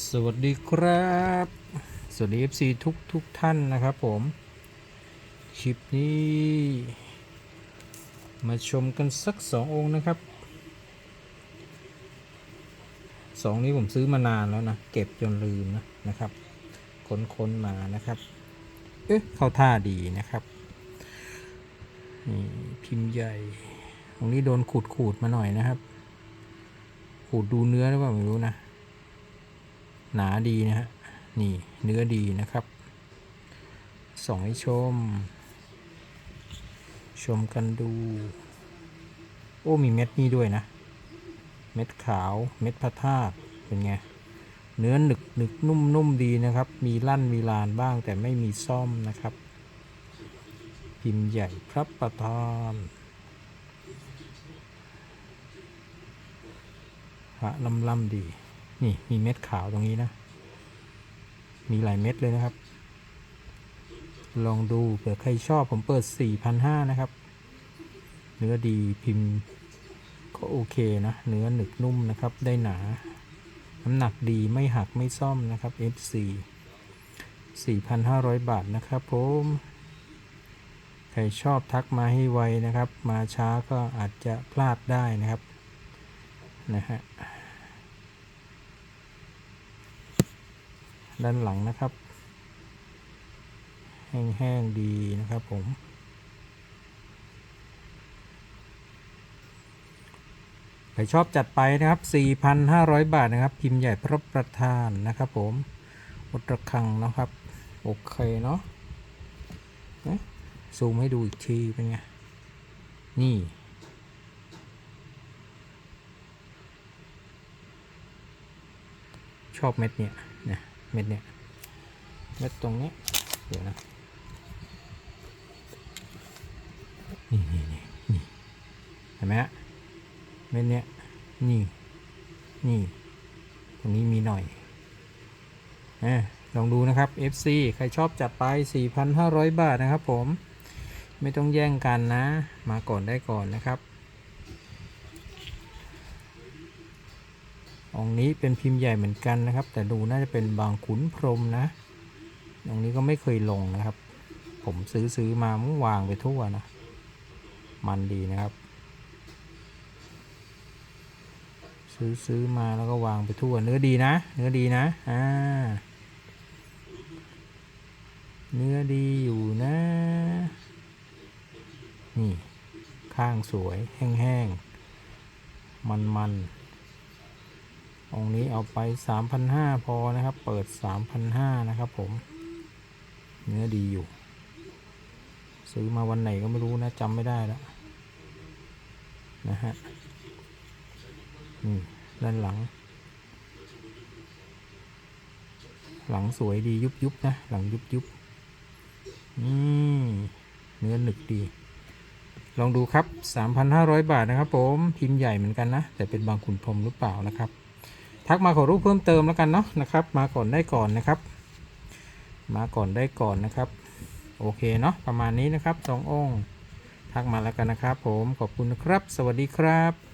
สวัสดีครับ สวัสดี FC ทุกทุกท่านนะครับผม คลิปนี้ มาชมกันสักสององค์นะครับสองนี้ผมซื้อมานานแล้วนะ เก็บจนลืมนะนะครับค้นค้นๆมานะครับ เอ๊ะเข้าท่าดีนะครับนี่พิมพ์ใหญ่ ตรงนี้โดนขูดขูดมาหน่อยนะครับ ขูดดูเนื้อหรือเปล่าไม่รู้นะ หนาดีนะฮะ นี่เนื้อดีนะครับสองให้ชม ชมกันดู โอ้ มีเม็ดนี่ด้วยนะ เม็ดขาว เม็ดพระธาตุเป็นไง เนื้อหนึกหนึกนุ่มนุ่มดีนะครับ มีลั่นมีลานบ้างแต่ไม่มีซ่อมนะครับ พิมพ์ใหญ่พระประธานพระลำลำดี นี่มีเม็ดขาวตรงนี้นะ มีหลายเม็ดเลยนะครับ ลองดูเผื่อใครชอบผมเปิด 4,500 นะครับ เนื้อดีพิมพ์ก็โอเคนะ เนื้อหนึกนุ่มนะครับ ได้หนา น้ำหนักดีไม่หักไม่ซ่อมนะครับ F4 4,500 บาทนะครับผมใครชอบทักมาให้ไวนะครับ มาช้าก็อาจจะพลาดได้นะครับนะฮะ ด้านหลังนะครับ แห้งๆดีนะครับผม ใครชอบจัดไปนะครับ 4,500 บาทนะครับ พิมพ์ใหญ่พระประธานนะครับผมอุตรคังนะครับ โอเคเนาะนะซูมให้ดูอีกทีเป็นไง นี่ชอบเม็ดเนี่ยนะ เม็ดเนี่ยเม็ดตรงนี้เดี๋ยวนะนี่นี่นี่นี่เห็นไหมฮะเม็ดเนี้ยนี่นี่ตรงนี้มีหน่อยเออลองดูนะครับ FC ใครชอบจัดไป 4,500 บาทนะครับผม ไม่ต้องแย่งกันนะ มาก่อนได้ก่อนนะครับ องนี้เป็นพิมพ์ใหญ่เหมือนกันนะครับ แต่ดูน่าจะเป็นบางขุนพรมนะองนี้ก็ไม่เคยลงนะครับ ผมซื้อซื้อมามุ่งวางไปทั่วนะ มันดีนะครับ ซื้อซื้อมาแล้วก็วางไปทั่ว เนื้อดีนะ เนื้อดีนะอ่าเนื้อดีอยู่นะ นี่ ข้างสวยแห้งๆ มันๆ องนี้เอาไป 3,500 พอนะครับ เปิด 3,500 นะครับผม เนื้อดีอยู่ ซื้อมาวันไหนก็ไม่รู้นะจำไม่ได้แล้วนะฮะนี่ด้านหลัง หลังสวยดียุบยุบนะ หลังยุบยุบอืมเนื้อหนึกดี ลองดูครับ 3,500 บาทนะครับผม พิมพ์ใหญ่เหมือนกันนะ แต่เป็นบางขุนพรมหรือเปล่านะครับ ทักมาขอรูปเพิ่มเติมแล้วกันเนาะนะครับ มาก่อนได้ก่อนนะครับ มาก่อนได้ก่อนนะครับ โอเคเนาะประมาณนี้นะครับสององค์ทักมาแล้วกันนะครับ ผมขอบคุณนะครับ สวัสดีครับ